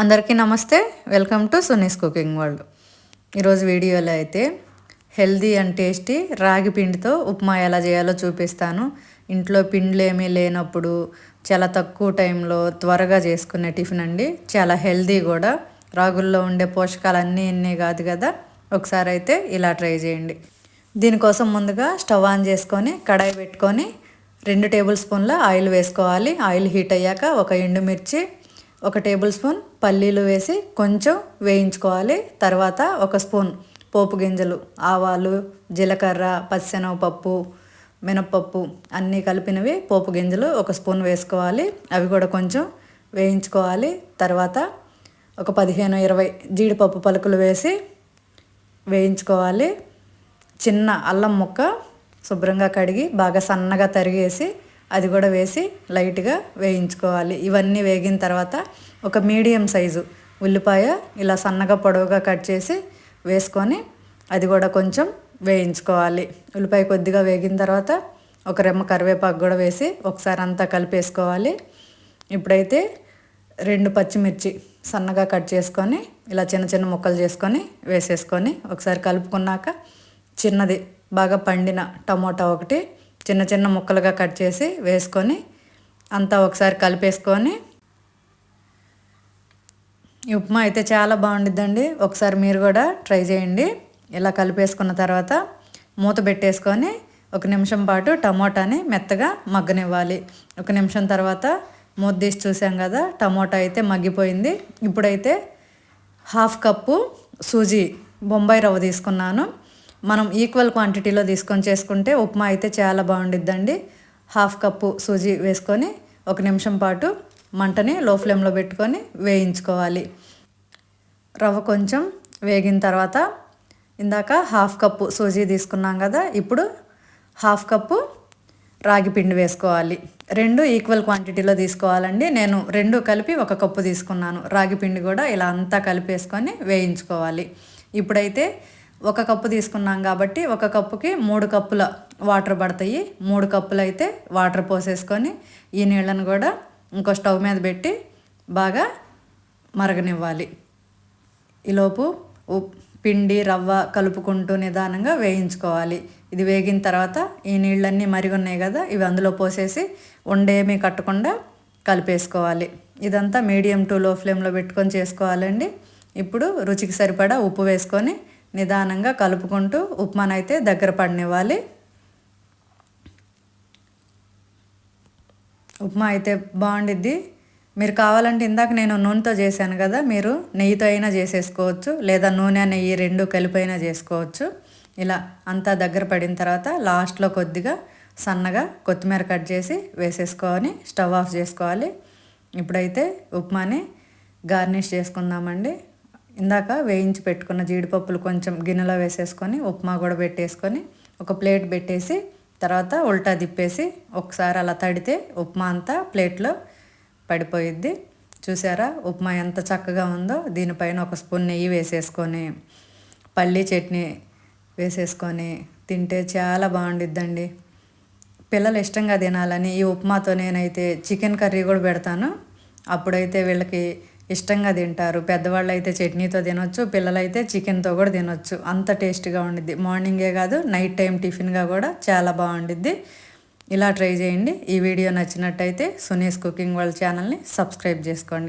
అందరికీ నమస్తే. Welcome to Suni's cooking world. ఈరోజు వీడియోలో అయితే హెల్దీ అండ్ టేస్టీ రాగి పిండితో ఉప్మా ఎలా చేయాలో చూపిస్తాను. ఇంట్లో పిండిలు ఏమీ లేనప్పుడు చాలా తక్కువ టైంలో త్వరగా చేసుకునే టిఫిన్ అండి. చాలా హెల్దీ కూడా. రాగుల్లో ఉండే పోషకాలు అన్నీ ఇన్ని కాదు కదా. ఒకసారి అయితే ఇలా ట్రై చేయండి. దీనికోసం ముందుగా స్టవ్ ఆన్ చేసుకొని కడాయి పెట్టుకొని రెండు టేబుల్ స్పూన్ల ఆయిల్ వేసుకోవాలి. ఆయిల్ హీట్ అయ్యాక ఒక ఎండుమిర్చి ఒక టేబుల్ స్పూన్ పల్లీలు వేసి కొంచెం వేయించుకోవాలి. తర్వాత ఒక స్పూన్ పోపు గింజలు ఆవాలు జీలకర్ర పచ్చెనగపప్పు మినప్పప్పు అన్నీ కలిపినవి పోపు గింజలు ఒక స్పూన్ వేసుకోవాలి. అవి కూడా కొంచెం వేయించుకోవాలి. తర్వాత ఒక పదిహేను ఇరవై జీడిపప్పు పలుకులు వేసి వేయించుకోవాలి. చిన్న అల్లం ముక్క శుభ్రంగా కడిగి బాగా సన్నగా తరిగేసి అది కూడా వేసి లైట్గా వేయించుకోవాలి. ఇవన్నీ వేగిన తర్వాత ఒక మీడియం సైజు ఉల్లిపాయ ఇలా సన్నగా పొడవుగా కట్ చేసి వేసుకొని అది కూడా కొంచెం వేయించుకోవాలి. ఉల్లిపాయ కొద్దిగా వేగిన తర్వాత ఒక రెమ్మ కరివేపాకు కూడా వేసి ఒకసారి అంతా కలిపేసుకోవాలి. ఇప్పుడైతే రెండు పచ్చిమిర్చి సన్నగా కట్ చేసుకొని ఇలా చిన్న చిన్న ముక్కలు చేసుకొని వేసేసుకొని ఒకసారి కలుపుకున్నాక చిన్నది బాగా పండిన టమోటా ఒకటి చిన్న చిన్న ముక్కలుగా కట్ చేసి వేసుకొని అంతా ఒకసారి కలిపేసుకొని ఈ ఉప్మా అయితే చాలా బాగుండిద్దండి. ఒకసారి మీరు కూడా ట్రై చేయండి. ఇలా కలిపేసుకున్న తర్వాత మూత పెట్టేసుకొని ఒక నిమిషం పాటు టమోటాని మెత్తగా మగ్గనివ్వాలి. ఒక నిమిషం తర్వాత మూత తీసి చూసాం కదా టమోటా అయితే మగ్గిపోయింది. ఇప్పుడైతే హాఫ్ కప్పు సూజీ బొంబాయి రవ్వ తీసుకున్నాను. మనం ఈక్వల్ క్వాంటిటీలో తీసుకొని చేసుకుంటే ఉప్మా అయితే చాలా బాగుండిద్దండి. హాఫ్ కప్పు సూజీ వేసుకొని ఒక నిమిషం పాటు మంటని లో ఫ్లేమ్లో పెట్టుకొని వేయించుకోవాలి. రవ్వ కొంచెం వేగిన తర్వాత ఇందాక హాఫ్ కప్పు సూజీ తీసుకున్నాం కదా ఇప్పుడు హాఫ్ కప్పు రాగి పిండి వేసుకోవాలి. రెండు ఈక్వల్ క్వాంటిటీలో తీసుకోవాలండి. నేను రెండు కలిపి ఒక కప్పు తీసుకున్నాను. రాగి పిండి కూడా ఇలా అంతా కలిపేసుకొని వేయించుకోవాలి. ఇప్పుడైతే ఒక కప్పు తీసుకున్నాం కాబట్టి ఒక కప్పుకి మూడు కప్పుల వాటర్ పడతాయి. మూడు కప్పులు అయితే వాటర్ పోసేసుకొని ఈ నీళ్ళను కూడా ఇంకో స్టవ్ మీద పెట్టి బాగా మరగనివ్వాలి. ఈలోపు పిండి రవ్వ కలుపుకుంటూ నిదానంగా వేయించుకోవాలి. ఇది వేగిన తర్వాత ఈ నీళ్ళన్నీ మరిగున్నాయి కదా ఇవి అందులో పోసేసి ఉండేమీ కట్టకుండా కలిపేసుకోవాలి. ఇదంతా మీడియం టు లో ఫ్లేమ్లో పెట్టుకొని చేసుకోవాలండి. ఇప్పుడు రుచికి సరిపడా ఉప్పు వేసుకొని నిదానంగా కలుపుకుంటూ ఉప్మానైతే దగ్గర పడనివ్వాలి. ఉప్మా అయితే బాగుండిద్ది. మీరు కావాలంటే ఇందాక నేను నూనెతో చేశాను కదా మీరు నెయ్యితో అయినా చేసేసుకోవచ్చు లేదా నూనె నెయ్యి రెండు కలిపైనా చేసుకోవచ్చు. ఇలా అంతా దగ్గర పడిన తర్వాత లాస్ట్లో కొద్దిగా సన్నగా కొత్తిమీర కట్ చేసి వేసేసుకొని స్టవ్ ఆఫ్ చేసుకోవాలి. ఇప్పుడైతే ఉప్మాని గార్నిష్ చేసుకుందామండి. ఇందాక వేయించి పెట్టుకున్న జీడిపప్పులు కొంచెం గిన్నెలో వేసేసుకొని ఉప్మా కూడా పెట్టేసుకొని ఒక ప్లేట్ పెట్టేసి తర్వాత ఉల్టా తిప్పేసి ఒకసారి అలా తడితే ఉప్మా అంతా ప్లేట్లో పడిపోయిద్ది. చూసారా? ఉప్మా ఎంత చక్కగా ఉందో. దీనిపైన ఒక స్పూన్ నెయ్యి వేసేసుకొని పల్లీ చట్నీ వేసేసుకొని తింటే చాలా బాగుండిద్దండి. పిల్లలు ఇష్టంగా తినాలని ఈ ఉప్మాతో నేనైతే చికెన్ కర్రీ కూడా పెడతాను. అప్పుడైతే వీళ్ళకి ఇష్టంగా తింటారు. పెద్దవాళ్ళు అయితే చట్నీతో తినొచ్చు పిల్లలైతే చికెన్తో కూడా తినొచ్చు. అంత టేస్ట్గా ఉండిద్ది. మార్నింగే కాదు నైట్ టైం టిఫిన్గా కూడా చాలా బాగుండిద్ది. ఇలా ట్రై చేయండి. ఈ వీడియో నచ్చినట్టయితే సునీస్ కుకింగ్ వాళ్ళ ఛానల్ని సబ్స్క్రైబ్ చేసుకోండి.